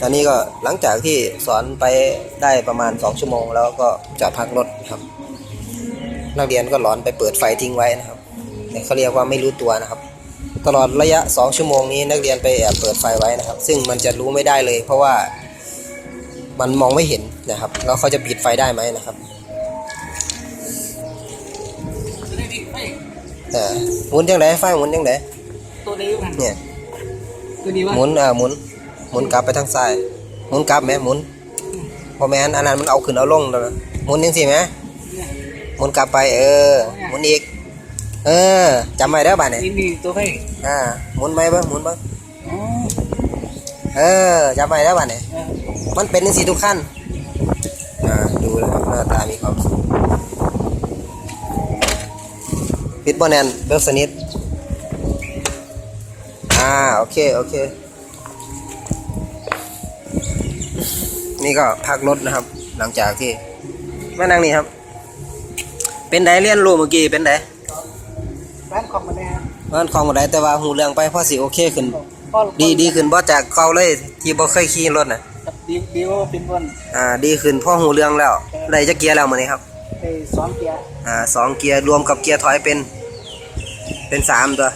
ตอนนี้ก็หลังจากที่สอนไปได้ประมาณ 2 ชั่วโมง แล้วก็จะพักรถครับ นักเรียนก็หลอนไปเปิดไฟทิ้งไว้นะครับเนี่ยเขาเรียกว่าไม่รู้ตัวนะครับ ตลอดระยะ 2 ชั่วโมงนี้นักเรียนไปแอบเปิดไฟไว้นะครับ ซึ่งมันจะรู้ไม่ได้เลย เพราะว่ามันมองไม่เห็นนะครับ แล้วเขาจะปิดไฟได้ไหมนะครับแต่หมุนจังไดไฟหมุนจังไดตัวนี้มันเนี่ยตัวนี้วะหมุนอ่าหมุน หมุนกลับไปทางซ้ายหมุนกลับไหมหมุนพอแม่นอันนั้นมันเอาขึ้นเอาลงแล้วนะหมุนยังสิไหมเนี่ยหมุนกลับไป เออหมุนอีก เออจำไว้เด้อบ้านนี่นี่นี่ตัวไฟอ่าหมุนไปเบ้างหมุนเบ้างอ๋อเออจำไว้เด้อบ้านนี่เออมันเป็นจังซี่ทุกขั้นอ่าดูนะครับหน้าตามีความสุขปิดบ่แน่นเบิกสนิทอ่าโอเคโอเค นี่ก็พักรถนะครับ หลังจากที่มานั่งนี่ครับ เป็นไดเรียนรู้เมื่อกี้เป็นไดร้านของมันนะฮะมันของบ่ได้แต่ว่าหูเรื่องไปพอสิโอเคขึ้นพ่อดีดีขึ้นบ่จากเก่าเลยที่บ่เคยขี่รถน่ะกับดีดีว่าเป็นคนอ่าดีขึ้นพ่อหูเรื่องแล้วได้จักเกียร์แล้วมื้อนี้ครับไปสอนเกียร์อ่าสองเกียร์รวมกับเกียร์ถอยเป็น เป็นสามตัว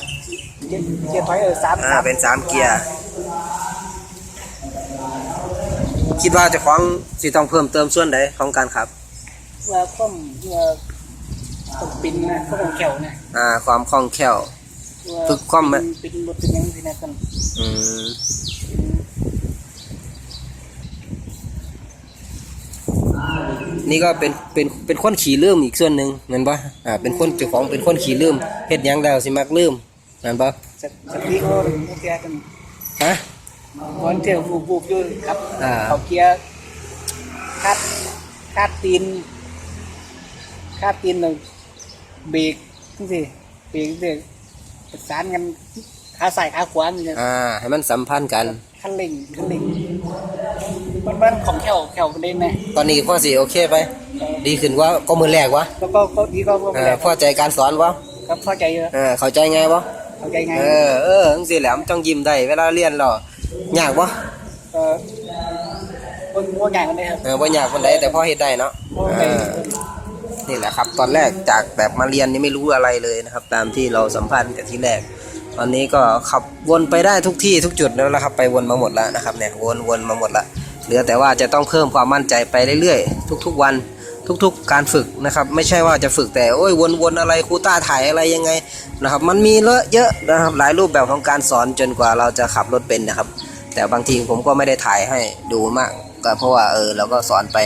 เกียร์เกียร์ถอยเออสามอ่าเป็นสามเกียร์ คิดว่าเจะของสิต้องเพิ่มเติมส่วนใดของการขับ ว่าข้อมว่าต้องปินนะข้อมแขวนะอ่า ความคล่องแคล่ว ว่าฝึกความไหมปินรถเป็นยังไงนะกันอืมนี่ก็เป็นเป็นเป็นคนขี่ลืมอีกส่วนหนึ่งเห็นปะอ่าเป็นคนเจ้าของเป็นคนขี่ลืมเฮ็ดหยังแล้วสิมักลืมเห็นปะสักสักทีก็โอเคกันฮะ วันเที่ยวบูบบูบอยู่ครับอ่า เขาเกียร์คาดคาดตีนคาดตีนเราเบรกนี่สิเบรกนี่สิประสานกันขาใส่ขาขวานี่นะอ่า ให้มันสัมพันธ์กัน คันเร่งคันเร่งมันมันของแขวแขวประเด็นนะตอนนี้พ่อสิโอเคไป ดีขึ้นว่าก็มือแรกวะแล้วก็ก็ดีก็ก็เอไม่อได้พอใจการสอนวะครับเข้าใจเยอะเออเข้าใจไงวะเข้าใจไงเออเออจังสิแหลมจ้องยิ้มได้เวลาเรียนหรอ ยากวะเออคนมัวใหญ่มันเลยครับเออบ่ยากคนใดแต่พ่อเฮ็ดได้เนาะมัวเอใหญ่อนี่แหละครับ ตอนแรกจากแบบมาเรียนนี่ไม่รู้อะไรเลยนะครับ ตามที่เราสัมพันธ์กับที่แรก ตอนนี้ก็ขับวนไปได้ทุกที่ทุกจุดแล้วนะครับ ไปวนมาหมดแล้วนะครับเนี่ยวนวนมาหมดละเหลือแต่ว่าจะต้องเพิ่มความมั่นใจไปเรื่อยๆ ทุก ๆ วันทุกๆ การฝึกนะครับ ไม่ใช่ว่าจะฝึกแต่โอ้ยวนๆอะไรครูต้าถ่ายอะไรยังไงนะครับ มันมีเลอะเยอะนะครับหลายรูปแบบของการสอนจนกว่าเราจะขับรถเป็นนะครับ แต่บางทีผมก็ไม่ได้ถ่ายให้ดูมาก ก็เพราะว่าเออเราก็สอนไป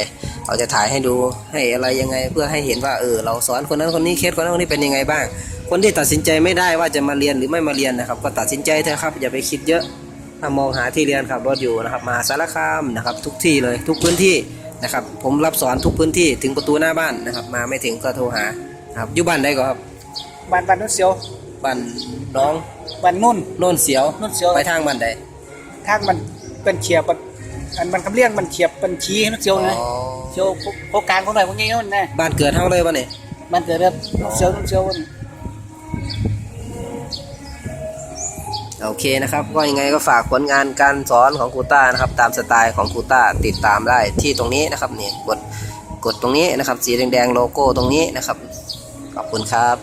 เราจะถ่ายให้ดูให้อะไรยังไง เพื่อให้เห็นว่าเออเราสอนคนนั้นคนนี้เคสคนนั้นคนนี้เป็นยังไงบ้าง คนที่ตัดสินใจไม่ได้ว่าจะมาเรียนหรือไม่มาเรียนนะครับ ก็ตัดสินใจเถอะครับอย่าไปคิดเยอะถ้ามองหาที่เรียนขับรถอยู่นะครับมหาสารคามนะครับ ทุกที่เลยทุกพื้นที่นะครับ ผมรับสอนทุกพื้นที่ถึงประตูหน้าบ้านนะครับ มาไม่ถึงก็โทรหานะครับอยู่บ้านได้ก็ครับบ้านบ้านนุ่นเสียวบ้านน้องบ้านนุ่นโน่นเสียวโน่นเสียวไปทางบ้านใด ทางมันเป็นเฉียบมันอันมันคำเรียกมันเฉียบมันชี้ให้มันเสียวนะอ๋อเชียวโครงการของหน่อยพวกนี้นั่นนะบ้านเกิดเท่าเลยป่ะเนี่ยมันเกิดแบบเชียวเชียวมันโอเคนะครับ ก็ยังไงก็ฝากผลงานการสอนของครูต้านะครับ ตามสไตล์ของครูต้าติดตามได้ที่ตรงนี้นะครับนี่กดกดตรงนี้นะครับ สีแดงๆโลโก้ตรงนี้นะครับ ขอบคุณครับ